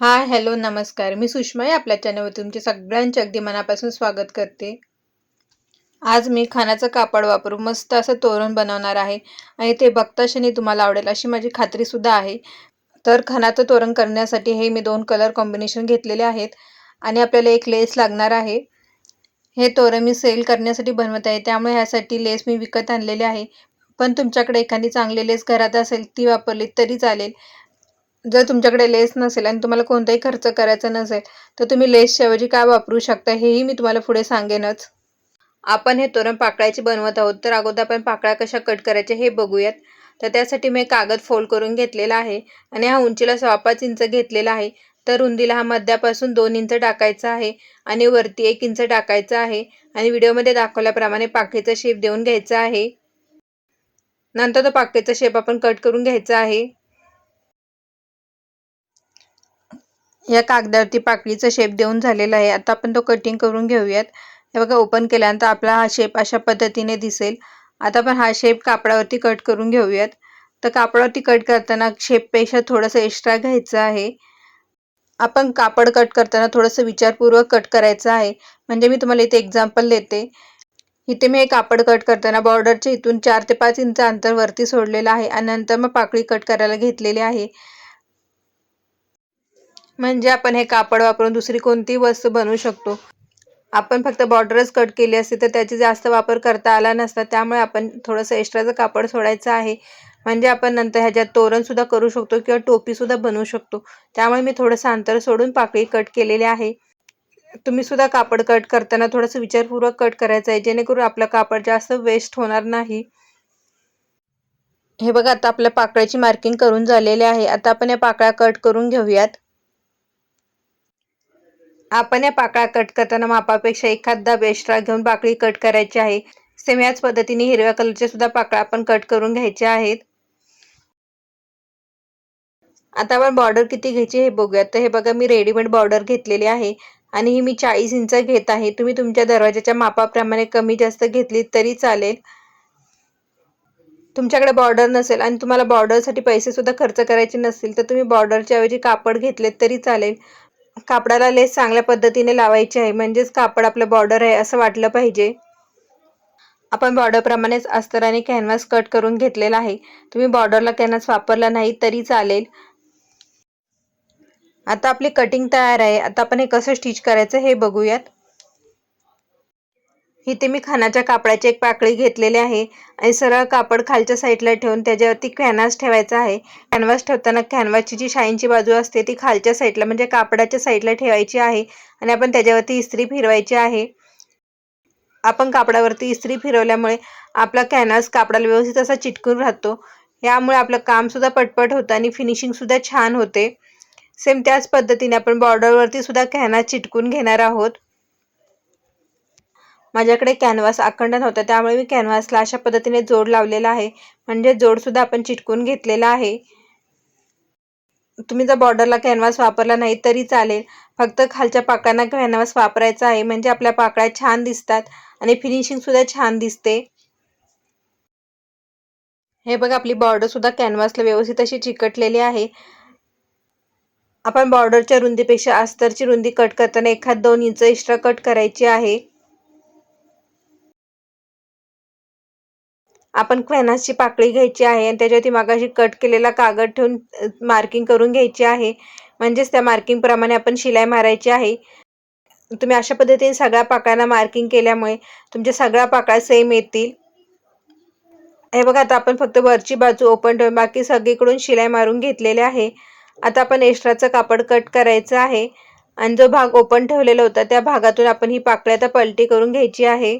Hi hello नमस्कार. मी सुषमा आहे आपल्या चॅनलवर तुमचे सगळ्यांचे अगदी मनापासून स्वागत करते. आज मी खाण्याचं कापड वापरून मस्त असं तोरण बनवणार आहे आणि ते बघताशनी तुम्हाला आवडेल अशी माझी खात्रीसुद्धा आहे. तर खानाचं तोरण करण्यासाठी हे मी दोन कलर कॉम्बिनेशन घेतलेले आहेत आणि आपल्याला एक लेस लागणार आहे. हे तोरण मी सेल करण्यासाठी बनवत आहे. त्यामुळे ह्यासाठी लेस मी विकत आणलेले आहे. पण तुमच्याकडे एखादी चांगली लेस घरात असेल ती वापरली तरी चालेल. जर तुमच्याकडे लेस नसेल आणि तुम्हाला कोणताही खर्च करायचा नसेल तर तुम्ही लेसच्या ऐवजी काय वापरू शकता हेही मी तुम्हाला पुढे सांगेनच. आपण हे तोरण पाकळ्याची बनवत आहोत तर अगोदर आपण पाकळ्या कशा कट करायच्या हे बघूयात. तर त्यासाठी मी कागद फोल्ड करून घेतलेला आहे आणि हा उंचीला सव्वा पाच इंच घेतलेला आहे. तर रुंदीला हा मध्यापासून दोन इंच टाकायचा आहे आणि वरती एक इंच टाकायचा आहे आणि व्हिडिओमध्ये दाखवल्याप्रमाणे पाकळीचा शेप देऊन घ्यायचा आहे. नंतर तो पाकळीचा शेप आपण कट करून घ्यायचा आहे. या कागदावरती पाकळीचा शेप देऊन झालेला आहे. आता आपण तो कटिंग करून घेऊयात. हे बघा ओपन केल्यानंतर आपला हा शेप अशा पद्धतीने दिसेल. आता आपण हा शेप कापडावरती कट करून घेऊयात. तर कापडावरती कट करताना शेपपेक्षा थोडंसं एक्स्ट्रा घ्यायचं आहे. आपण कापड कट करताना थोडंसं विचारपूर्वक कट करायचं आहे. म्हणजे मी तुम्हाला इथे एक्झाम्पल देते. इथे मी हे कापड कट करताना बॉर्डरच्या इथून चार ते पाच इंच अंतर वरती सोडलेलं आहे. आणि नंतर मग पाकळी कट करायला घेतलेली आहे. म्हणजे आपण हे कापड वापरून दुसरी कोणतीही वस्तू बनवू शकतो. आपण फक्त बॉर्डरच कट केली असती तर त्याची जास्त वापर करता आला नसता. त्यामुळे आपण थोडंसं एक्स्ट्राचं कापड सोडायचं आहे म्हणजे आपण नंतर ह्याच्यात तोरणसुद्धा करू शकतो किंवा टोपीसुद्धा बनवू शकतो. त्यामुळे मी थोडंसं अंतर सोडून पाकळी कट केलेली आहे. तुम्ही सुद्धा कापड कट करताना थोडंसं विचारपूर्वक कट करायचं आहे जेणेकरून आपलं कापड जास्त वेस्ट होणार नाही. हे बघा आता आपल्या पाकळ्याची मार्किंग करून झालेली आहे. आता आपण या पाकळ्या कट करून घेऊयात. आपण या पाकळ्या कट करताना मापापेक्षा एखादा बेस्ट्रा घेऊन पाकळी कट करायची आहे. सेम याच पद्धतीने हिरव्या कलरच्या सुद्धा पाकळ्या आपण कट करून घ्यायच्या आहेत. आता आपण बॉर्डर किती घ्यायची हे बघूयात. तर हे बघा मी रेडीमेड बॉर्डर घेतलेली आहे. आणि ही मी चाळीस इंच घेत आहे. तुम्ही तुमच्या दरवाजाच्या मापाप्रमाणे कमी जास्त घेतली तरी चालेल. तुमच्याकडे बॉर्डर नसेल आणि तुम्हाला बॉर्डरसाठी पैसे सुद्धा खर्च करायचे नसतील तर तुम्ही बॉर्डरच्या ऐवजी कापड घेतलेत तरी चालेल. कापडाला लेस चांगल्या पद्धतीने लावायची आहे. म्हणजेच कापड आपलं बॉर्डर आहे असं वाटलं पाहिजे. आपण बॉर्डरप्रमाणेच अस्तराने कॅनव्हास कट करून घेतलेला आहे. तुम्ही बॉर्डरला कॅनव्हास वापरला नाही तरी चालेल. आता आपली कटिंग तयार आहे. आता आपण हे कसं स्टिच करायचं हे बघूयात. इथे मी खानाच्या कापडाची एक पाकळी घेतलेली आहे आणि सरळ कापड खालच्या साईडला ठेवून त्याच्यावरती कॅनव्हास ठेवायचा आहे. कॅनव्हास ठेवताना कॅनव्हासची जी शाईनची बाजू असते ती खालच्या साईडला म्हणजे कापडाच्या साईडला ठेवायची आहे आणि आपण त्याच्यावरती इस्त्री फिरवायची आहे. आपण कापडावरती इस्त्री फिरवल्यामुळे आपला कॅनव्हास कापडाला व्यवस्थित असा चिटकून राहतो. यामुळे आपलं कामसुद्धा पटपट होतं आणि फिनिशिंगसुद्धा छान होते. सेम त्याच पद्धतीने आपण बॉर्डरवरती सुद्धा कॅनव्हास चिटकून घेणार आहोत. माझ्याकडे कॅनव्हास अखंड नव्हता त्यामुळे मी कॅनव्हासला अशा पद्धतीने जोड लावलेला आहे. म्हणजे जोडसुद्धा आपण चिटकून घेतलेला आहे. तुम्ही जर बॉर्डरला कॅनव्हास वापरला नाही तरी चालेल. फक्त खालच्या पाकळ्यांना कॅनव्हास वापरायचा आहे म्हणजे आपल्या पाकळ्या छान दिसतात आणि फिनिशिंगसुद्धा छान दिसते. हे बघा आपली बॉर्डरसुद्धा कॅनव्हासला व्यवस्थित अशी चिकटलेली आहे. आपण बॉर्डरच्या रुंदीपेक्षा अस्तरची रुंदी कट करताना एखाद दोन इंच एक्स्ट्रा कट करायची आहे. आपण क्वेनासची पाकळी घ्यायची आहे आणि त्याच्यावरती मागाशी कट केलेला कागद ठेवून मार्किंग करून घ्यायची आहे. म्हणजेच त्या मार्किंगप्रमाणे आपण शिलाई मारायची आहे. तुम्ही अशा पद्धतीने सगळ्या पाकळ्यांना मार्किंग केल्यामुळे तुमच्या सगळ्या पाकळ्या सेम येतील. हे बघा आता आपण फक्त वरची बाजू ओपन ठेवून बाकी सगळीकडून शिलाई मारून घेतलेले आहे. आता आपण एक्स्ट्राचं कापड कट करायचं आहे. आणि जो भाग ओपन ठेवलेला होता त्या भागातून आपण ही पाकळी आता पलटी करून घ्यायची आहे.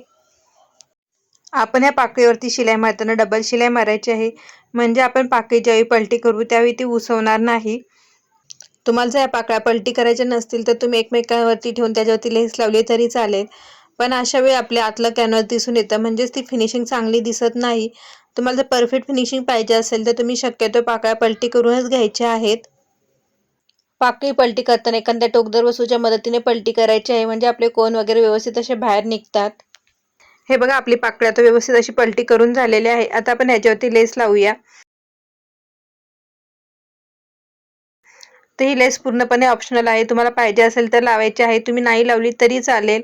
आपण या पाकळीवरती शिलाई मारताना डबल शिलाई मारायची आहे. म्हणजे आपण पाकळी ज्यावेळी पलटी करू त्यावेळी ती उसवणार नाही. तुम्हाला जर या पाकळ्या पलटी करायच्या नसतील तर तुम्ही एकमेकांवरती ठेवून त्याच्यावरती लेस लावली तरी चालेल. पण अशा वेळी आपल्या आतलं कॅनव्हास दिसून येतं. म्हणजेच ती फिनिशिंग चांगली दिसत नाही. तुम्हाला जर परफेक्ट फिनिशिंग पाहिजे असेल तर तुम्ही शक्यतो पाकळ्या पलटी करूनच घ्यायच्या आहेत. पाकळी पलटी करताना एखाद्या टोकदर वस्तूच्या मदतीने पलटी करायची आहे. म्हणजे आपले कोण वगैरे व्यवस्थित असे बाहेर निघतात. हे बघा आपली पाकळ्या आता व्यवस्थित अशी पलटी करून झालेली आहे. आता आपण ह्याच्यावरती लेस लावूया. तर ही लेस पूर्णपणे ऑप्शनल आहे. तुम्हाला पाहिजे असेल तर लावायची आहे. तुम्ही नाही लावली तरी चालेल.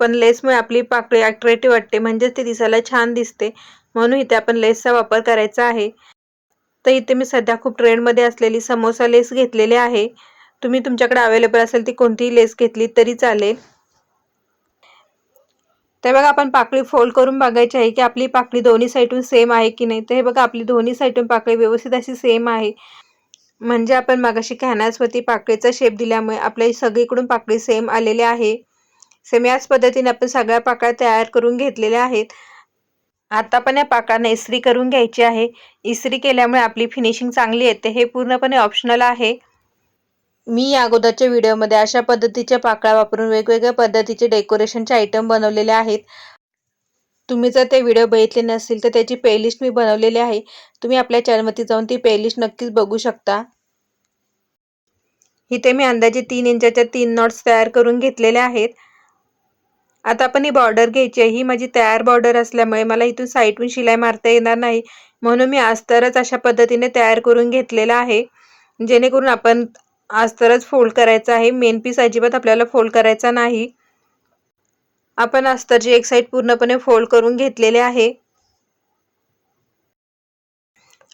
पण लेसमुळे आपली पाकळी अट्रॅक्टिव्ह वाटते. म्हणजेच ती दिसायला छान दिसते. म्हणून इथे आपण लेसचा वापर करायचा आहे. तर इथे मी सध्या खूप ट्रेंडमध्ये असलेली समोसा लेस घेतलेली आहे. तुम्ही तुमच्याकडे अवेलेबल असेल ती कोणतीही लेस घेतली तरी चालेल. तर बघा आपण पाकळी फोल्ड करून बघायची आहे की आपली पाकळी दोन्ही साईडून सेम आहे की नाही? तर हे बघा आपली दोन्ही साईडून पाकळी व्यवस्थित अशी सेम आहे. म्हणजे आपण मागाशी कॅनॅसवरती पाकळीचा शेप दिल्यामुळे आपल्या सगळीकडून पाकळी सेम आलेली आहे. सेम याच पद्धतीने आपण सगळ्या पाकळ्या तयार करून घेतलेल्या आहेत. आता पण या पाकळ्यांना इस्त्री करून घ्यायची आहे. इस्त्री केल्यामुळे आपली फिनिशिंग चांगली येते. हे पूर्णपणे ऑप्शनल आहे. मी या अगोदरच्या व्हिडिओमध्ये अशा पद्धतीच्या पाकळ्या वापरून वेगवेगळ्या पद्धतीचे डेकोरेशनचे आयटम बनवलेले आहेत. तुम्ही जर ते व्हिडिओ बघितले नसतील तर त्याची प्लेलिस्ट मी बनवलेली आहे. तुम्ही आपल्या चॅनलवरती जाऊन ती प्लेलिस्ट नक्कीच बघू शकता. इथे मी अंदाजे तीन इंचाच्या तीन नॉट्स तयार करून घेतलेल्या आहेत. आता आपण ही बॉर्डर घ्यायची आहे. ही माझी तयार बॉर्डर असल्यामुळे मला इथून साईडून शिलाई मारता येणार नाही. म्हणून मी अस्तरच अशा पद्धतीने तयार करून घेतलेला आहे. जेणेकरून आपण अस्तरच फोल्ड करायचा आहे. मेन पीस अजिबात आपल्याला फोल्ड करायचा नाही. आपण अस्तरची एक साईड पूर्णपणे फोल्ड करून घेतलेले आहे.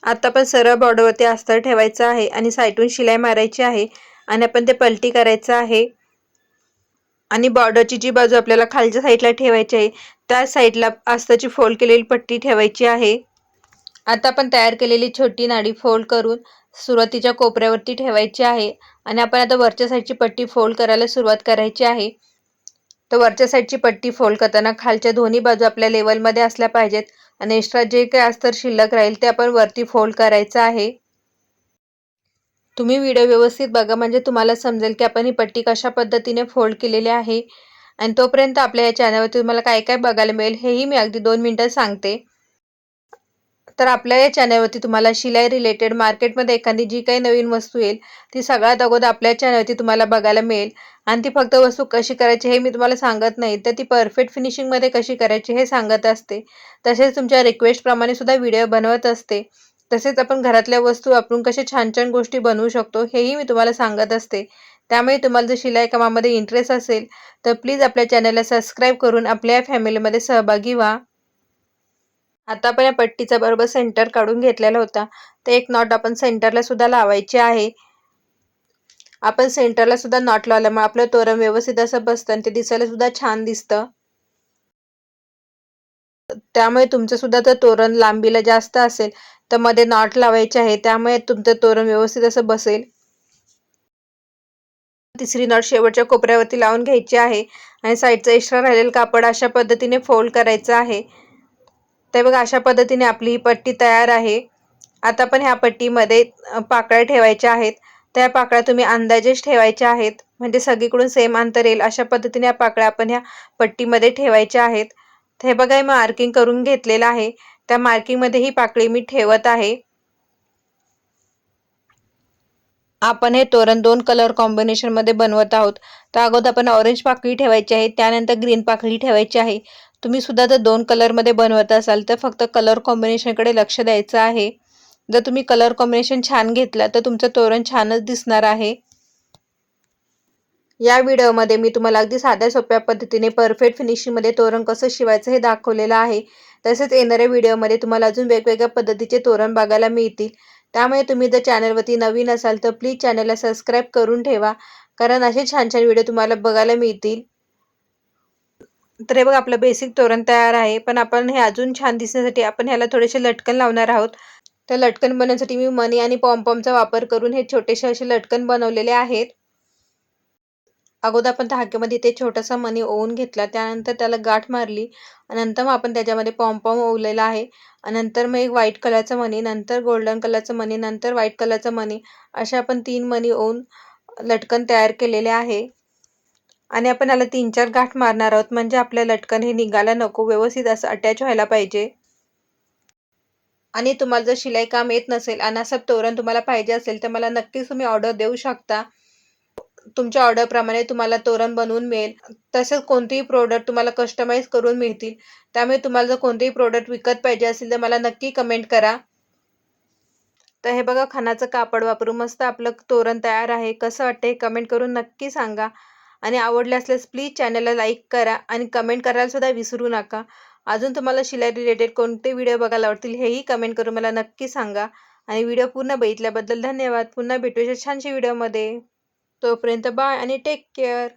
आता आपण सरळ बॉर्डरवरती अस्तर ठेवायचं आहे आणि साईडून शिलाई मारायची आहे आणि आपण ते पलटी करायचं आहे. आणि बॉर्डरची जी बाजू आपल्याला खालच्या साईडला ठेवायची आहे त्या साईडला अस्ताची फोल्ड केलेली पट्टी ठेवायची आहे. आता आपण तयार केलेली छोटी नाडी फोल्ड करून सुरुवातीच्या कोपऱ्यावरती ठेवायची आहे आणि आपण आता वरच्या साईडची पट्टी फोल्ड करायला सुरुवात करायची आहे. तर वरच्या साईडची पट्टी फोल्ड करताना खालच्या दोन्ही बाजू आपल्या लेवलमध्ये असल्या पाहिजेत आणि एक्स्ट्रा जे काही अस्तर शिल्लक राहील ते आपण वरती फोल्ड करायचं आहे. तुम्ही व्हिडिओ व्यवस्थित बघा म्हणजे तुम्हाला समजेल की आपण ही पट्टी कशा पद्धतीने फोल्ड केलेली आहे. आणि तोपर्यंत आपल्या या चॅनलवरती तुम्हाला काय काय बघायला मिळेल हेही मी अगदी दोन मिनटात सांगते. तर आपल्या या चॅनलवरती तुम्हाला शिलाई रिलेटेड मार्केटमध्ये एखादी जी काही नवीन वस्तू येईल ती सगळ्यात अगोदर आपल्या चॅनलवरती तुम्हाला बघायला मिळेल. आणि ती फक्त वस्तू कशी करायची हे मी तुम्हाला सांगत नाही तर ती परफेक्ट फिनिशिंगमध्ये कशी करायची हे सांगत असते. तसेच तुमच्या रिक्वेस्टप्रमाणे सुद्धा व्हिडिओ बनवत असते. तसेच आपण घरातल्या वस्तू वापरून कशा छान छान गोष्टी बनवू शकतो हेही मी तुम्हाला सांगत असते. त्यामुळे तुम्हाला जर शिलाई कामामध्ये इंटरेस्ट असेल तर प्लीज आपल्या चॅनलला सबस्क्राईब करून आपल्या फॅमिलीमध्ये सहभागी व्हा. आता आपण या पट्टीचा बरोबर सेंटर काढून घेतलेला होता. तर एक नॉट आपण सेंटरला सुद्धा लावायची आहे. आपण सेंटरला सुद्धा नॉट लावल्यामुळे आपलं तोरण व्यवस्थित असं बसतं आणि ते दिसायला सुद्धा छान दिसतं. त्यामुळे तुमचं सुद्धा जर तोरण लांबीला जास्त असेल तर मध्ये नॉट लावायचे आहे त्यामुळे तुमचं तोरण व्यवस्थित असं बसेल. तिसरी नॉट शेवटच्या कोपऱ्यावरती लावून घ्यायची आहे आणि साईडचा एक्स्ट्रा राहिलेलं कापड अशा पद्धतीने फोल्ड करायचं आहे. तर बघा अशा पद्धतीने आपली ही पट्टी तयार आहे. आता पण ह्या पट्टीमध्ये पाकळ्या ठेवायच्या आहेत. त्या पाकळ्या तुम्ही अंदाजेच ठेवायच्या आहेत. म्हणजे सगळीकडून सेम अंतर येईल. अशा पद्धतीने या पाकळ्या आपण ह्या पट्टीमध्ये ठेवायच्या आहेत. हे बघा मी मार्किंग करून घेतलेलं आहे. त्या मार्किंगमध्ये ही पाकळी मी ठेवत आहे. आपण हे तोरण दोन कलर कॉम्बिनेशनमध्ये बनवत आहोत. तर अगोदर आपण ऑरेंज पाकळी ठेवायची आहे. त्यानंतर ग्रीन पाकळी ठेवायची आहे. तुम्ही सुद्धा जर दोन कलरमध्ये बनवत असाल तर फक्त कलर कॉम्बिनेशनकडे लक्ष द्यायचं आहे. जर तुम्ही कलर कॉम्बिनेशन छान घेतला तर तुमचं तोरण छानच दिसणार आहे. या व्हिडिओमध्ये मी तुम्हाला अगदी साध्या सोप्या पद्धतीने परफेक्ट फिनिशिंगमध्ये तोरण कसं शिवायचं हे दाखवलेलं आहे. तसेच येणाऱ्या व्हिडिओमध्ये तुम्हाला अजून वेगवेगळ्या पद्धतीचे तोरण बघायला मिळतील. त्यामुळे तुम्ही जर चॅनलवरती नवीन असाल तर प्लीज चॅनलला सबस्क्राईब करून ठेवा. कारण असे छान छान व्हिडिओ तुम्हाला बघायला मिळतील. तर हे बघ आपलं बेसिक तोरण तयार आहे. पण आपण हे अजून छान दिसण्यासाठी आपण ह्याला थोडेसे लटकन लावणार आहोत. तर लटकन बनवण्यासाठी मी मनी आणि पॉम्पॉमचा वापर करून हे छोटेसे असे लटकन बनवलेले आहेत. अगोदर आपण धाक्यामध्ये ते छोटासा मनी ओवून घेतला. त्यानंतर त्याला गाठ मारली. नंतर मग आपण त्याच्यामध्ये पॉम्पॉम ओवलेला आहे. नंतर मग एक व्हाईट कलरचा मनी नंतर गोल्डन कलरचा मनी नंतर व्हाईट कलरचा मनी अशा आपण तीन मनी ओवून लटकन तयार केलेले आहे. आणि आपण याला तीन चार गाठ मारणार आहोत. म्हणजे आपल्या लटकन हे निघायला नको. व्यवस्थित असं अटॅच व्हायला पाहिजे. आणि तुम्हाला जर शिलाई काम येत नसेल आणि असं तोरण तुम्हाला पाहिजे असेल तर मला नक्कीच तुम्ही ऑर्डर देऊ शकता. तुमच्या ऑर्डरप्रमाणे तुम्हाला तोरण बनवून मिळेल. तसेच कोणतेही प्रोडक्ट तुम्हाला कस्टमाइज करून मिळतील. त्यामुळे तुम्हाला जर कोणतेही प्रोडक्ट विकत पाहिजे असेल तर मला नक्की कमेंट करा. तर हे बघा खानाचं कापड वापरून मस्त आपलं तोरण तयार आहे. कसं वाटतं हे कमेंट करून नक्की सांगा. आणि आवडले असल्यास प्लीज चॅनलला लाईक करा आणि कमेंट करायला सुद्धा विसरू नका. अजून तुम्हाला शिलाई रिलेटेड कोणते व्हिडिओ बघायला आवडतील हेही कमेंट करून मला नक्की सांगा. आणि व्हिडिओ पूर्ण बघितल्याबद्दल धन्यवाद. पुन्हा भेटूया छानशा व्हिडिओमध्ये तोपर्यंत बाय आणि टेक केअर